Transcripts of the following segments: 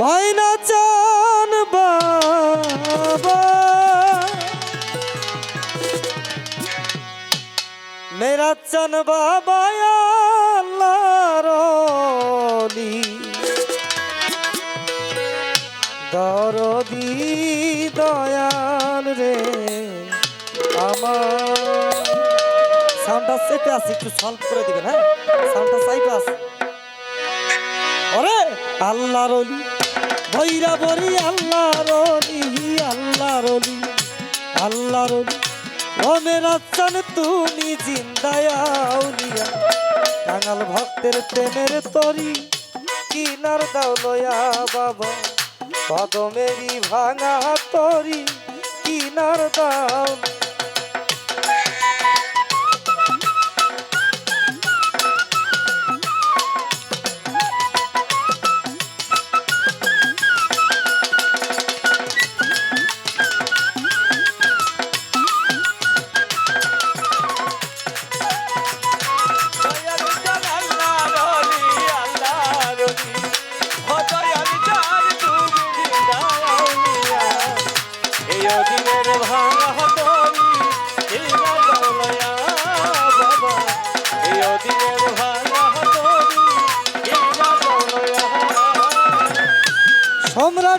মাইনা চান বাবা। মেরা চান বাবা আল্লাহর দরদি দয়াল রে আমার। সাউন্ডটা চেপে আছে, একটু সলভ করে দিবেন হ্যাঁ? সাউন্ডটা চাইপে আছে। আল্লাহর অলি, ভৈরা বরি আল্লাহর অলি আল্লাহর অলি আল্লাহর অলি। ও মেরা তুমি জিন্দায়াউলিয়া কাঙাল ভক্তের প্রেমের তরি, কিনার দাও লয়া বাবা। কদমেরই ভাঙা তরি, কিনার দাও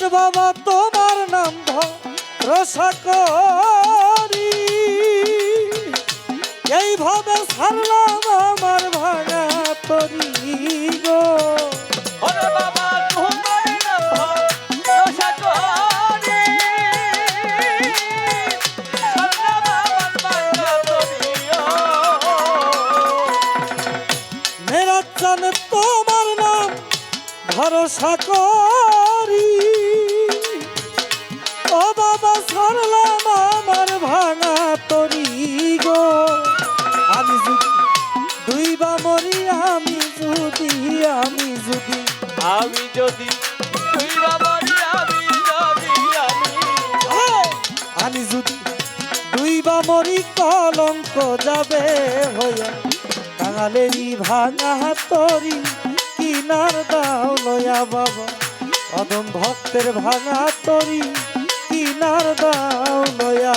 সম্রাট বাবা তোমার নাম রসা করি। এইভাবে ছাড়লাম আমার ভাঙা তরি গো। বাবা তোমার নাম রসা করি। সারলাম ভরসা করি। বাবা ছাড়লাম আমার ভাঙা তরি গো। আমি যদি দুই বা মরি আমি যদি আমি যদি আমি যদি বাবারি আমি যদি আমি আমি যদি দুই বা মরি কলঙ্ক যাবে হইয়া ভাঙা তরি কিনার দাও লয়া বাবা। অদম ভক্তের ভাঙা তরি কিনার দাও লয়া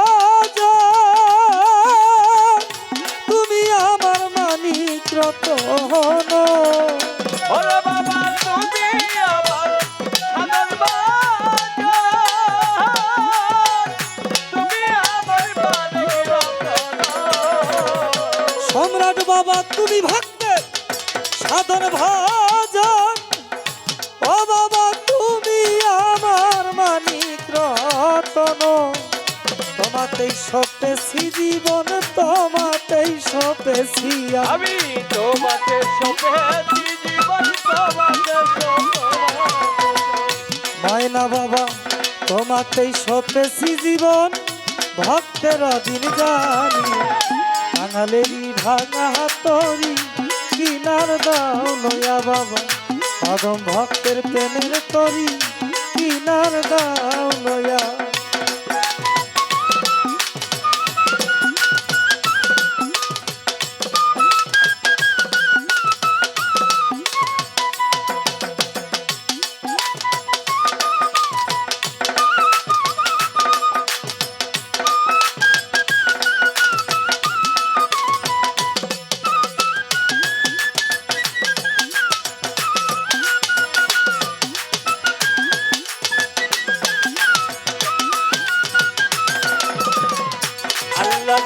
বাবা তুমি ভক্তের সাধন ভজন ও বাবা তুমি আমার মানিক রতন। তোমাতেই সপেছি জীবন তোমাতেই সপেছি আমি তোমাকে সপেছি জীবন ময়না বাবা তোমাতেই সপেছি জীবন। ভক্তের দিন জানি বাঙালেরই ভাঙা তরি কিনার দাও লয়া বাবা। অদম ভক্তের প্রেমের তরি কিনার দাও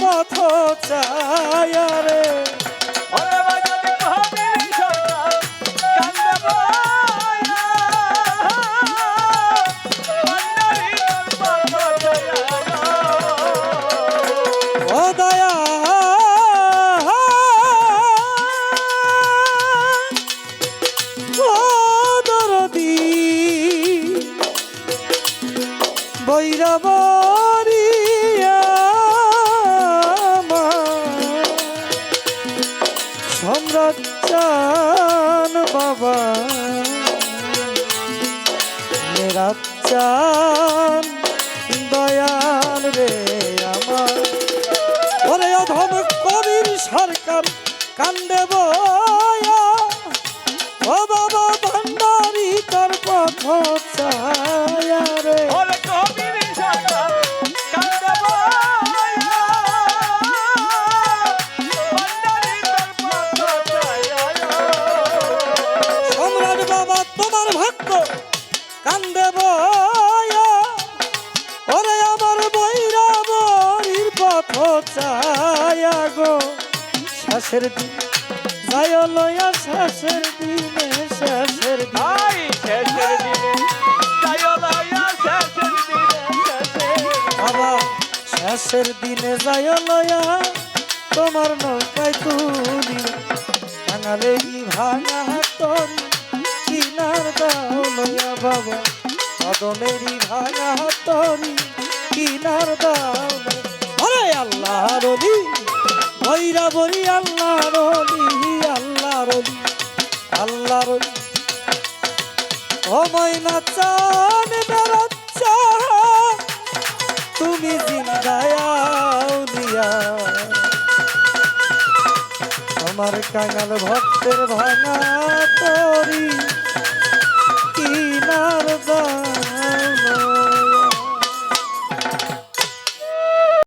পথ চায়া রে। ওরে চান বাবা। মেরা চান দয়াল রে আমার। ওরে অধম কবির সরকার কান্দে বয়া। বাবা তোমার ভক্ত কান্দে ওরে আমার বৈরা বরির পথ ছায়া গো। শেষের দিন যায় লয়া শেষের দিনে দিন। আই শেষের দিনে লয়া শেষের দিনে বাবা শেষের দিনে যায় লয়া তোমার নৌকায় তুলি ভাঙালে ভাঙা তরি কিনার দাও লয়া বাবা কদমেরই ভাঙা তরি কিনার দাও। আরে আল্লাহ রবি বৈরা বরি আল্লাহ রবি আল্লাহ রবি আল্লাহ রবি ও ময়না চান তুমি জিন্দায়াউলিয়া তোমার কাঙাল ভক্তের ভাঙা তরি কিনার দা